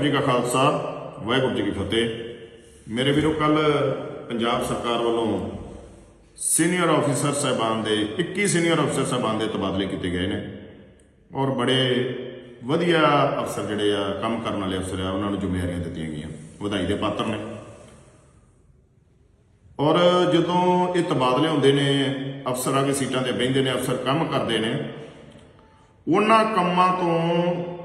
ਵਾਹਿਗੁਰੂ ਜੀ ਕਾ ਖਾਲਸਾ, ਵਾਹਿਗੁਰੂ ਜੀ ਕੀ ਫਤਿਹ। ਮੇਰੇ ਵੀਰੋ ਕੱਲ ਪੰਜਾਬ ਸਰਕਾਰ ਵੱਲੋਂ ਸੀਨੀਅਰ ਅਫੀਸਰ ਸਾਹਿਬਾਨ ਦੇ 21 ਸੀਨੀਅਰ ਅਫਸਰ ਸਾਹਿਬਾਨ ਦੇ ਤਬਾਦਲੇ ਕੀਤੇ ਗਏ ਨੇ ਔਰ ਬੜੇ ਵਧੀਆ ਅਫਸਰ ਜਿਹੜੇ ਆ, ਕੰਮ ਕਰਨ ਵਾਲੇ ਅਫਸਰ ਆ, ਉਹਨਾਂ ਨੂੰ ਜ਼ਿੰਮੇਵਾਰੀਆਂ ਦਿੱਤੀਆਂ ਗਈਆਂ, ਵਧਾਈ ਦੇ ਪਾਤਰ ਨੇ। ਔਰ ਜਦੋਂ ਇਹ ਤਬਾਦਲੇ ਹੁੰਦੇ ਨੇ, ਅਫਸਰ ਆ ਕੇ ਸੀਟਾਂ ਤੇ ਬਹਿੰਦੇ ਨੇ, ਅਫਸਰ ਕੰਮ ਕਰਦੇ ਨੇ, ਉਹਨਾਂ ਕੰਮਾਂ ਤੋਂ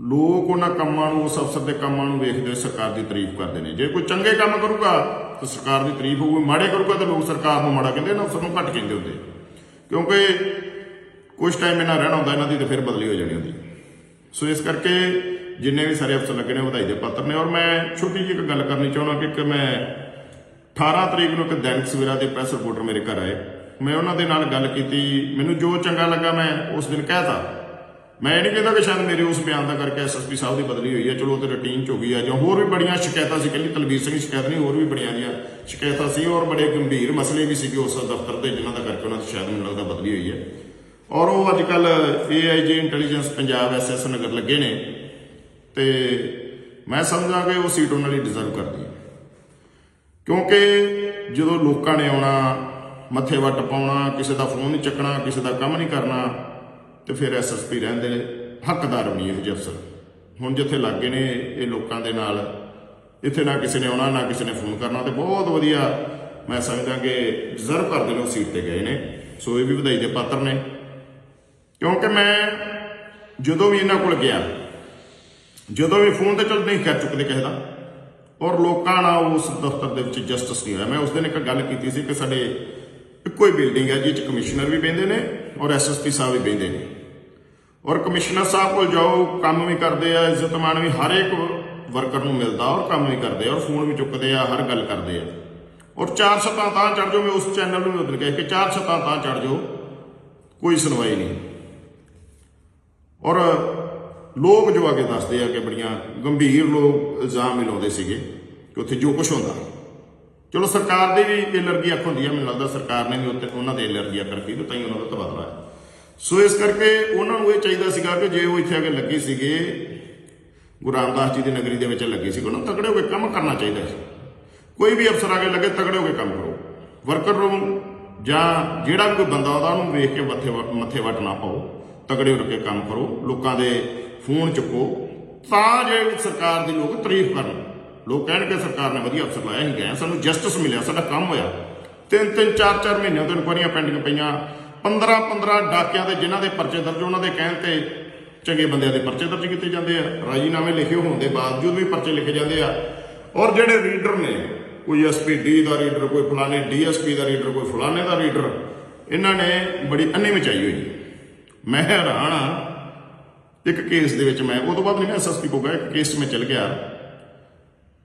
ਲੋਕ ਉਹਨਾਂ ਕੰਮਾਂ ਨੂੰ, ਉਸ ਅਫਸਰ ਦੇ ਕੰਮਾਂ ਨੂੰ ਵੇਖਦੇ ਹੋਏ ਸਰਕਾਰ ਦੀ ਤਾਰੀਫ ਕਰਦੇ ਨੇ। ਜੇ ਕੋਈ ਚੰਗੇ ਕੰਮ ਕਰੂਗਾ, ਤਾਂ ਸਰਕਾਰ ਦੀ ਤਾਰੀਫ ਹੋਊਗੀ। ਮਾੜੇ ਕਰੂਗਾ, ਤਾਂ ਲੋਕ ਸਰਕਾਰ ਨੂੰ ਮਾੜਾ ਕਹਿੰਦੇ ਇਹਨਾਂ ਅਫਸਰ ਨੂੰ ਘੱਟ ਕਹਿੰਦੇ ਹੁੰਦੇ। ਕਿਉਂਕਿ ਕੁਝ ਟਾਈਮ ਇਹਨਾਂ ਰਹਿਣਾ ਹੁੰਦਾ, ਇਹਨਾਂ ਦੀ ਤੇ ਫਿਰ ਬਦਲੀ ਹੋ ਜਾਣੀ ਹੁੰਦੀ। ਸੋ ਇਸ ਕਰਕੇ ਜਿੰਨੇ ਵੀ ਸਾਰੇ ਅਫਸਰ ਲੱਗੇ ਨੇ ਵਧਾਈ ਦੇ ਪਾਤਰ ਨੇ। ਔਰ ਮੈਂ ਛੋਟੀ ਜਿਹੀ ਇੱਕ ਗੱਲ ਕਰਨੀ ਚਾਹੁੰਦਾ ਕਿ ਕਿ ਮੈਂ 18 ਤਰੀਕ ਨੂੰ ਇੱਕ ਦੈਨਿਕ ਸਵੇਰਾ ਦੇ ਪ੍ਰੈਸ ਰਿਪੋਰਟਰ ਮੇਰੇ ਘਰ ਆਏ। ਮੈਂ ਉਹਨਾਂ ਦੇ ਨਾਲ ਗੱਲ ਕੀਤੀ। ਮੈਨੂੰ ਜੋ ਚੰਗਾ ਲੱਗਾ, ਮੈਂ ਉਸ ਦਿਨ ਕਹਿਤਾ ਮੈਂ ਇਹ ਨਹੀਂ ਕਹਿੰਦਾ ਕਿ ਸ਼ਾਇਦ ਮੇਰੇ ਉਸ ਬਿਆਨ ਦਾ ਕਰਕੇ ਐਸਐਸਪੀ ਸਾਹਿਬ ਦੀ ਬਦਲੀ ਹੋਈ ਹੈ ਚਲੋ ਉਹ ਤੇ ਰੁਟੀਨ ਚ ਹੋ ਗਈ ਹੈ ਜਾਂ ਹੋਰ ਵੀ ਬੜੀਆਂ ਸ਼ਿਕਾਇਤਾਂ ਸੀ ਕੱਲੀ ਤਲਵੀਰ ਸਿੰਘ ਸ਼ਿਕਾਇਤ ਨਹੀਂ, ਹੋਰ ਵੀ ਬੜੀਆਂ ਦੀਆਂ ਸ਼ਿਕਾਇਤਾਂ ਸੀ, ਔਰ ਬੜੇ ਗੰਭੀਰ ਮਸਲੇ ਵੀ ਸੀਗੇ ਉਸ ਦਫ਼ਤਰ ਦੇ ਜਿਨ੍ਹਾਂ ਦਾ ਕਰਕੇ ਉਹਨਾਂ ਦੀ ਸ਼ਾਇਦ ਮੈਨੂੰ ਲੱਗਦਾ ਬਦਲੀ ਹੋਈ ਹੈ ਔਰ ਉਹ ਅੱਜ ਕੱਲ AIG intelligence Punjab SS Nagar ਲੱਗੇ ਨੇ, ਤੇ ਮੈਂ ਸਮਝਾਂ ਕਿ ਉਹ ਸੀਟ ਉਹਨਾਂ ਲਈ ਡਿਜ਼ਰਵ ਕਰਦੀ ਹੈ ਕਿਉਂਕਿ ਜਦੋਂ ਲੋਕਾਂ ਨੇ ਆਉਣਾ, ਮੱਥੇ ਵੱਟ ਪਾਉਣਾ, ਕਿਸੇ ਦਾ ਫੋਨ ਨਹੀਂ ਚੱਕਣਾ, ਕਿਸੇ ਦਾ ਕੰਮ ਨਹੀਂ ਕਰਨਾ ਤੇ ਫਿਰ ਐਸਐਸਪੀ ਰਹਿੰਦੇ ਨੇ, ਹੱਕਦਾਰ ਵੀ ਨਹੀਂ ਇਹੋ ਜਿਹੇ ਅਫਸਰ। ਹੁਣ ਜਿੱਥੇ ਲੱਗੇ ਨੇ ਇਹ ਲੋਕਾਂ ਦੇ ਨਾਲ, ਇੱਥੇ ਨਾ ਕਿਸੇ ਨੇ ਆਉਣਾ, ਨਾ ਕਿਸੇ ਨੇ ਫੋਨ ਕਰਨਾ, ਤੇ ਬਹੁਤ ਵਧੀਆ ਮੈਂ ਸਮਝਦਾ ਕਿ ਡਿਜ਼ਰਵ ਕਰਦੇ ਨੇ ਉਹ ਸੀਟ ਤੇ ਗਏ ਨੇ, ਸੋ ਇਹ ਵੀ ਵਧਾਈ ਦੇ ਪਾਤਰ ਨੇ। ਕਿਉਂਕਿ ਮੈਂ ਜਦੋਂ ਵੀ ਇਹਨਾਂ ਕੋਲ ਗਿਆ, ਜਦੋਂ ਵੀ ਫੋਨ ਤੇ ਚੱਲ ਨਹੀਂ ਕਰ ਚੁੱਕਦੇ ਕਿਸੇ ਦਾ, ਔਰ ਲੋਕਾਂ ਨਾਲ ਉਸ ਦਫ਼ਤਰ ਦੇ ਵਿੱਚ ਜਸਟਿਸ ਨਹੀਂ ਹੋਇਆ, ਮੈਂ ਉਸ ਦਿਨ ਇੱਕ ਗੱਲ ਕੀਤੀ ਸੀ ਕਿ ਸਾਡੇ ਇੱਕੋ ਹੀ ਬਿਲਡਿੰਗ ਹੈ ਜਿਸ 'ਚ ਕਮਿਸ਼ਨਰ ਵੀ ਬੈਂਦੇ ਨੇ ਔਰ ਐਸਐਸਪੀ ਸਾਹਿਬ ਵੀ ਬੈਂਦੇ ਨੇ। ਔਰ ਕਮਿਸ਼ਨਰ ਸਾਹਿਬ ਕੋਲ ਜਾਓ, ਕੰਮ ਵੀ ਕਰਦੇ ਆ, ਇੱਜ਼ਤ ਮਾਣ ਵੀ ਹਰ ਇੱਕ ਵਰਕਰ ਨੂੰ ਮਿਲਦਾ ਔਰ ਕੰਮ ਵੀ ਕਰਦੇ ਆ ਔਰ ਫੋਨ ਵੀ ਚੁੱਕਦੇ ਆ, ਹਰ ਗੱਲ ਕਰਦੇ ਆ। ਔਰ ਚਾਰ ਛੱਤਾਂ ਤਾਂ ਚੜ ਜਾਓ, ਮੈਂ ਉਸ ਚੈਨਲ ਨੂੰ ਵੀ ਉਦੋਂ ਕਿਹਾ ਕਿ ਚਾਰ ਛੱਤਾਂ ਤਾਂ ਚੜ ਜਾਓ, ਕੋਈ ਸੁਣਵਾਈ ਨਹੀਂ। ਔਰ ਲੋਕ ਜੋ ਅੱਗੇ ਦੱਸਦੇ ਆ ਕਿ ਬੜੀਆਂ ਗੰਭੀਰ ਲੋਕ ਇਲਜ਼ਾਮ ਵੀ ਲਾਉਂਦੇ ਸੀਗੇ ਕਿ ਉੱਥੇ ਜੋ ਕੁਝ ਹੁੰਦਾ। ਚਲੋ ਸਰਕਾਰ ਦੀ ਵੀ ਐਲਰਜੀ ਅੱਖ ਹੁੰਦੀ ਆ, ਮੈਨੂੰ ਲੱਗਦਾ ਸਰਕਾਰ ਨੇ ਵੀ ਉੱਤੇ ਉਹਨਾਂ ਦੇ ਐਲਰਜੀ ਅੱਖ ਰੱਖੀ ਤਾਂ ਹੀ ਉਹਨਾਂ ਦਾ ਤਬਾਦਲਾ ਹੈ। ਸੋ ਇਸ ਕਰਕੇ ਉਹਨਾਂ ਨੂੰ ਇਹ ਚਾਹੀਦਾ ਸੀਗਾ ਕਿ ਜੇ ਉਹ ਇੱਥੇ ਆ ਕੇ ਲੱਗੇ ਸੀਗੇ, ਗੁਰੂ ਰਾਮਦਾਸ ਜੀ ਦੀ ਨਗਰੀ ਦੇ ਵਿੱਚ ਲੱਗੇ ਸੀ ਉਹਨਾਂ ਨੂੰ ਤਕੜੇ ਹੋ ਕੇ ਕੰਮ ਕਰਨਾ ਚਾਹੀਦਾ ਸੀ। ਕੋਈ ਵੀ ਅਫਸਰ ਆ ਕੇ ਲੱਗੇ, ਤਕੜੇ ਹੋ ਕੇ ਕੰਮ ਕਰੋ। ਵਰਕਰ ਨੂੰ ਜਾਂ ਜਿਹੜਾ ਵੀ ਕੋਈ ਬੰਦਾ ਆਉਂਦਾ ਉਹਨੂੰ ਵੇਖ ਕੇ ਮੱਥੇ ਵ- ਮੱਥੇ ਵੱਟ ਨਾ ਪਾਓ। ਤਕੜੇ ਹੋ ਕੇ ਕੰਮ ਕਰੋ, ਲੋਕਾਂ ਦੇ ਫੋਨ ਚੁੱਕੋ। ਤਾਂ ਜੇ ਸਰਕਾਰ ਦੀ ਲੋਕ ਤਾਰੀਫ ਕਰਨ। ਲੋਕ ਕਹਿਣਗੇ ਸਰਕਾਰ ਨੇ ਵਧੀਆ ਅਫਸਰ ਲਾਇਆ ਹੀ ਗਏ ਸਾਨੂੰ ਜਸਟਿਸ ਮਿਲਿਆ, ਸਾਡਾ ਕੰਮ ਹੋਇਆ। ਤਿੰਨ ਤਿੰਨ ਚਾਰ ਚਾਰ ਮਹੀਨਿਆਂ ਤੋਂ ਇਨਕੁਆਰੀਆਂ ਪੈਂਡਿੰਗ ਪਈਆਂ। 15 15 ਡਾਕਿਆਂ ਦੇ ਜਿਨ੍ਹਾਂ ਦੇ ਪਰਚੇ ਦਰਜ ਉਹਨਾਂ ਦੇ ਕਹਿਣ ਤੇ ਚੰਗੇ ਬੰਦਿਆਂ ਦੇ ਪਰਚੇ ਦਰਜ ਕੀਤੇ ਜਾਂਦੇ ਆ, ਰਾਜੀਨਾਮੇ ਲਿਖੇ ਹੋਣ ਦੇ ਬਾਵਜੂਦ ਵੀ ਪਰਚੇ ਲਿਖੇ ਜਾਂਦੇ ਆ। ਔਰ ਜਿਹੜੇ ਰੀਡਰ ਨੇ, ਕੋਈ ਐਸਪੀਡੀ ਦਾ ਰੀਡਰ, ਕੋਈ ਫਲਾਣੇ ਡੀਐਸਪੀ ਦਾ ਰੀਡਰ, ਕੋਈ ਫਲਾਣੇ ਦਾ ਰੀਡਰ, ਇਹਨਾਂ ਨੇ ਬੜੀ ਅੰਨੀ ਮਚਾਈ ਹੋਈ ਮੈਂ ਹੈਰਾਨ ਆ ਇੱਕ ਕੇਸ ਦੇ ਵਿੱਚ ਮੈਂ, ਉਹ ਤੋਂ ਬਾਅਦ ਨਹੀਂ ਮੈਂ ਐਸਐਸਪੀ ਕੋ ਗਿਆ ਇੱਕ ਕੇਸ 'ਚ ਮੈਂ ਚਲ ਗਿਆ।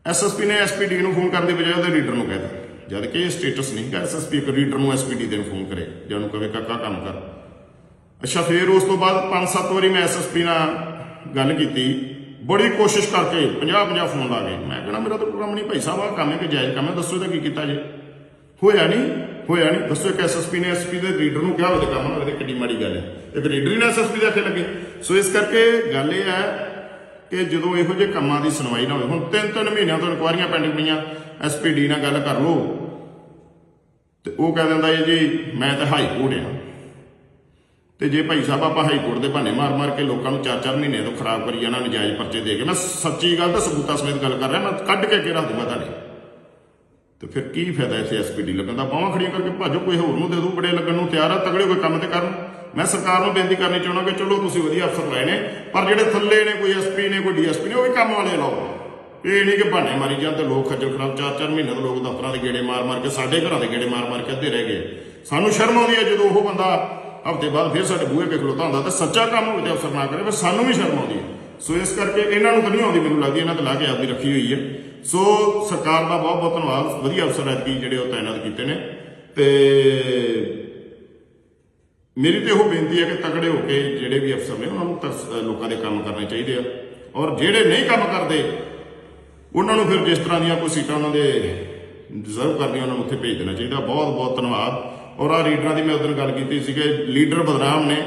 ਐਸਐਸਪੀ ਨੇ ਐਸਪੀਡੀ ਨੂੰ ਫੋਨ ਕਰਨ ਦੀ ਬਜਾਏ ਉਹਦੇ ਰੀਡਰ ਨੂੰ ਕਹਿ ਦਿੱਤਾ। ਜਦ ਕਿ ਇਹ ਸਟੇਟਸ ਨਹੀਂ ਕਿ ਐਸਐਸਪੀ ਇੱਕ ਰੀਡਰ ਨੂੰ ਐਸਪੀਡੀ ਦੇ ਨੂੰ ਫੋਨ ਕਰੇ, ਜਾਂ ਉਹਨੂੰ ਕਵੇ ਕਾਕਾ, ਕੰਮ ਕਰ। ਅੱਛਾ, ਫਿਰ ਉਸ ਤੋਂ ਬਾਅਦ 5-7 ਵਾਰੀ ਮੈਂ ਐਸਐਸਪੀ ਨਾਲ ਗੱਲ ਕੀਤੀ। ਬੜੀ ਕੋਸ਼ਿਸ਼ ਕਰਕੇ 50-50 ਫੋਨ ਲਾ ਗਏ। ਮੈਂ ਕਹਿੰਦਾ ਮੇਰਾ ਤਾਂ ਕੰਮ ਨਹੀਂ, ਭਾਈ ਸਾਹਿਬ ਆ ਕੰਮ ਹੈ ਕਿ ਜਾਇਜ਼ ਕੰਮ ਹੈ, ਦੱਸੋ ਇਹਦਾ ਕੀ ਕੀਤਾ ਜੇ? ਹੋਇਆ ਨਹੀਂ ਹੋਇਆ ਨਹੀਂ। ਦੱਸੋ, ਇੱਕ ਐਸਐਸਪੀ ਨੇ ਐਸਪੀ ਦੇ ਰੀਡਰ ਨੂੰ ਕਿਹਾ, ਉਹਦੇ ਕੰਮ ਨਾਲ ਇਹਦੇ ਕਿੰਨੀ ਮਾੜੀ ਗੱਲ ਹੈ। ਇੱਕ ਰੀਡਰ ਹੀ ਨਾ ਐਸਐਸਪੀ ਦੇ ਆਖੇ ਲੱਗੇ। ਸੋ ਇਸ ਕਰਕੇ ਗੱਲ ਇਹ ਹੈ ਕਿ ਜਦੋਂ ਇਹੋ ਜਿਹੇ ਕੰਮਾਂ ਦੀ ਸੁਣਵਾਈ ਨਾ ਹੋਵੇ, ਹੁਣ ਤਿੰਨ ਤਿੰਨ ਮਹੀਨਿਆਂ ਤੋਂ ਇਨਕੁਆਰੀਆਂ ਪੈਂਡਿੰਗ ਪਈਆਂ। ਐਸਪੀਡੀ ਨਾਲ ਗੱਲ ਕਰ ਲਓ। ਤੇ ਉਹ ਕਹਿ ਦਿੰਦਾ ਹੈ ਜੀ, ਮੈਂ ਤਾਂ ਹਾਈ ਕੋਰਟ ਆ। ਤੇ ਜੇ ਭਾਈ ਸਾਹਿਬ ਆਪਾਂ ਹਾਈ ਕੋਰਟ ਦੇ ਬਹਾਨੇ ਮਾਰ-ਮਾਰ ਕੇ ਲੋਕਾਂ ਨੂੰ 4-4 ਮਹੀਨੇ ਤੋਂ ਖਰਾਬ ਕਰੀ ਜਾਣਾ, ਨਜਾਇਜ਼ ਪਰਚੇ ਦੇ ਕੇ। ਮੈਂ ਸੱਚੀ ਗੱਲ ਤਾਂ ਸਬੂਤਾਂ ਸਮੇਤ ਗੱਲ ਕਰ ਰਿਹਾ, ਮੈਂ ਕੱਢ ਕੇ ਅੱਗੇ ਦੂੰਗਾ ਤੁਹਾਡੇ। ਤੇ ਫਿਰ ਕੀ ਫਾਇਦਾ ਇੱਥੇ ਐਸਪੀਡੀ ਲੱਗਣ ਦਾ? ਬਾਹਾਂ ਖੜੀਆਂ ਕਰਕੇ ਭਾਜੋ, ਕੋਈ ਹੋਰ ਨੂੰ ਦੇ ਦੂ ਬੜੇ ਲੱਗਣ ਨੂੰ ਤਿਆਰ ਆ, ਤਗੜੇ ਕੋਈ ਕੰਮ ਤੇ ਕਰਨ। ਮੈਂ ਸਰਕਾਰ ਨੂੰ ਬੇਨਤੀ ਕਰਨੀ ਚਾਹੁੰਦਾ ਕਿ ਚਲੋ ਤੁਸੀਂ ਵਧੀਆ ਅਫਸਰ ਲਾਏ ਨੇ, ਪਰ ਜਿਹੜੇ ਥੱਲੇ ਨੇ, ਕੋਈ ਐਸਪੀ ਨੇ, ਕੋਈ ਡੀਐਸਪੀ ਨੇ, ਉਹ ਵੀ ਕੰਮ ਵਾਲੇ ਲਾਓ। ਇਹ ਨਹੀਂ ਕਿ ਬਹਾਨੇ ਮਾਰੀ ਜਾਂਦੇ ਲੋਕ ਖੱਜਲ ਖਰਾਬ ਚਾਰ ਚਾਰ ਮਹੀਨੇ ਤੋਂ ਲੋਕ ਦਫ਼ਤਰਾਂ ਦੇ ਗੇੜੇ ਮਾਰ ਮਾਰ ਕੇ, ਸਾਡੇ ਘਰਾਂ ਦੇ ਗੇੜੇ ਮਾਰ ਮਾਰ ਕੇ ਅੱਧੇ ਰਹਿ ਗਏ। ਸਾਨੂੰ ਸ਼ਰਮ ਆਉਂਦੀ ਹੈ ਜਦੋਂ ਉਹ ਬੰਦਾ ਹਫ਼ਤੇ ਬਾਅਦ ਫਿਰ ਸਾਡੇ ਬੂਹੇ ਕੇ ਖਲੋਤਾ ਹੁੰਦਾ ਤਾਂ ਸੱਚਾ ਕੰਮ ਹੋਵੇ ਤੇ ਅਫਸਰ ਨਾ ਕਰੇ ਫਿਰ ਸਾਨੂੰ ਵੀ ਸ਼ਰਮ ਆਉਂਦੀ ਹੈ। ਸੋ ਇਸ ਕਰਕੇ ਇਹਨਾਂ ਨੂੰ ਤਾਂ ਨਹੀਂ ਆਉਂਦੀ ਮੈਨੂੰ ਲੱਗਦੀ, ਇਹਨਾਂ ਤੇ ਲਾ ਕੇ ਆਪਦੀ ਰੱਖੀ ਹੋਈ ਹੈ। ਸੋ ਸਰਕਾਰ ਦਾ ਬਹੁਤ ਬਹੁਤ ਧੰਨਵਾਦ, ਵਧੀਆ ਅਫਸਰ ਐਤਕੀ ਜਿਹੜੇ ਉਹ ਤਾਇਨਾਤ ਕੀਤੇ ਨੇ। ਤੇ ਮੇਰੀ ਤੇ ਉਹ ਬੇਨਤੀ ਹੈ ਕਿ ਤਕੜੇ ਹੋ ਕੇ ਜਿਹੜੇ ਵੀ ਅਫਸਰ ਨੇ, ਉਹਨਾਂ ਨੂੰ ਲੋਕਾਂ ਦੇ ਕੰਮ ਕਰਨੇ ਚਾਹੀਦੇ ਆ। ਔਰ ਜਿਹੜੇ ਨਹੀਂ ਕੰਮ ਕਰਦੇ ਉਹਨਾਂ ਨੂੰ ਫਿਰ ਜਿਸ ਤਰ੍ਹਾਂ ਦੀਆਂ ਕੋਈ ਸੀਟਾਂ ਉਹਨਾਂ ਦੇ ਡਿਜ਼ਰਵ ਕਰਦੀਆਂ, ਉਹਨਾਂ ਨੂੰ ਉੱਥੇ ਭੇਜ ਦੇਣਾ ਚਾਹੀਦਾ। ਬਹੁਤ ਬਹੁਤ ਧੰਨਵਾਦ। ਔਰ ਆ ਰੀਡਰਾਂ ਦੀ ਮੈਂ ਉਦੋਂ ਗੱਲ ਕੀਤੀ ਸੀ ਕਿ ਲੀਡਰ ਬਦਨਾਮ ਨੇ।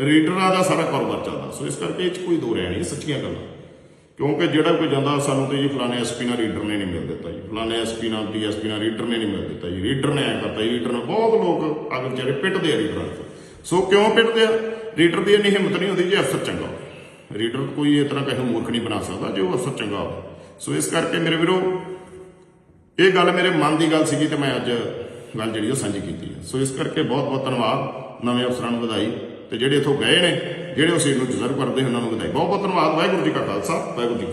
ਰੀਡਰਾਂ ਦਾ ਸਾਰਾ ਕਾਰੋਬਾਰ ਚੱਲਦਾ। ਸੋ ਇਸ ਕਰਕੇ ਇਹ 'ਚ ਕੋਈ ਦੋ ਰਹਿ ਨਹੀਂ ਸੱਚੀਆਂ ਗੱਲਾਂ। ਕਿਉਂਕਿ ਜਿਹੜਾ ਕੋਈ ਜਾਂਦਾ, ਸਾਨੂੰ ਤੇ ਜੀ ਫਲਾਣੇ ਐਸਪੀ ਨਾਲ ਰੀਡਰ ਨੇ ਨਹੀਂ ਮਿਲ ਦਿੱਤਾ ਜੀ। ਫਲਾਣੇ ਐਸਪੀ ਨਾਲ, ਡੀਐਸਪੀ ਨਾਲ ਰੀਡਰ ਨੇ ਨਹੀਂ ਮਿਲ ਦਿੱਤਾ ਜੀ। ਰੀਡਰ ਨੇ ਐ ਕਰਤਾ ਜੀ ਰੀਡਰ ਨੇ ਬਹੁਤ ਲੋਕ ਅਗਰ ਜਿਹੜੇ ਪਿੱਟਦੇ ਆ ਰੀਡਰਾਂ ਤੋਂ। ਸੋ ਕਿਉਂ ਪਿੱਟਦੇ ਆ? ਰੀਡਰ ਦੀ ਇੰਨੀ ਹਿੰਮਤ ਨਹੀਂ ਹੁੰਦੀ ਜੇ, ਅਫਸਰ ਚੰਗਾ ਹੋਵੇ। ਰੀਡਰ ਕੋਈ ਇਸ ਤਰ੍ਹਾਂ ਕਿਸੇ ਨੂੰ ਮੂਰਖ ਨਹੀਂ ਬਣਾ ਸਕਦਾ, ਜੇ ਉਹ ਅਫਸਰ ਚੰਗਾ ਹੋਵੇ ਸੋ ਇਸ ਕਰਕੇ ਮੇਰੇ ਵੀਰੋ, ਇਹ ਗੱਲ ਮੇਰੇ ਮਨ ਦੀ ਗੱਲ ਸੀਗੀ ਤੇ ਮੈਂ ਅੱਜ ਗੱਲ ਜਿਹੜੀ ਉਹ ਸਾਂਝੀ ਕੀਤੀ ਹੈ ਸੋ ਇਸ ਕਰਕੇ ਬਹੁਤ ਬਹੁਤ ਧੰਨਵਾਦ, ਨਵੇਂ ਅਫਸਰਾਂ ਨੂੰ ਵਧਾਈ ਤੇ ਜਿਹੜੇ ਇਥੋਂ ਗਏ ਨੇ, ਜਿਹੜੇ ਉਹ ਸੀਟ ਨੂੰ ਡਿਜ਼ਰਵ ਕਰਦੇ ਉਹਨਾਂ ਨੂੰ ਵਧਾਈ। ਬਹੁਤ ਬਹੁਤ ਧੰਨਵਾਦ, ਵਾਹਿਗੁਰੂ ਜੀ ਕਾ ਖਾਲਸਾ, ਵਾਹਿਗੁਰੂ ਜੀ ਕੀ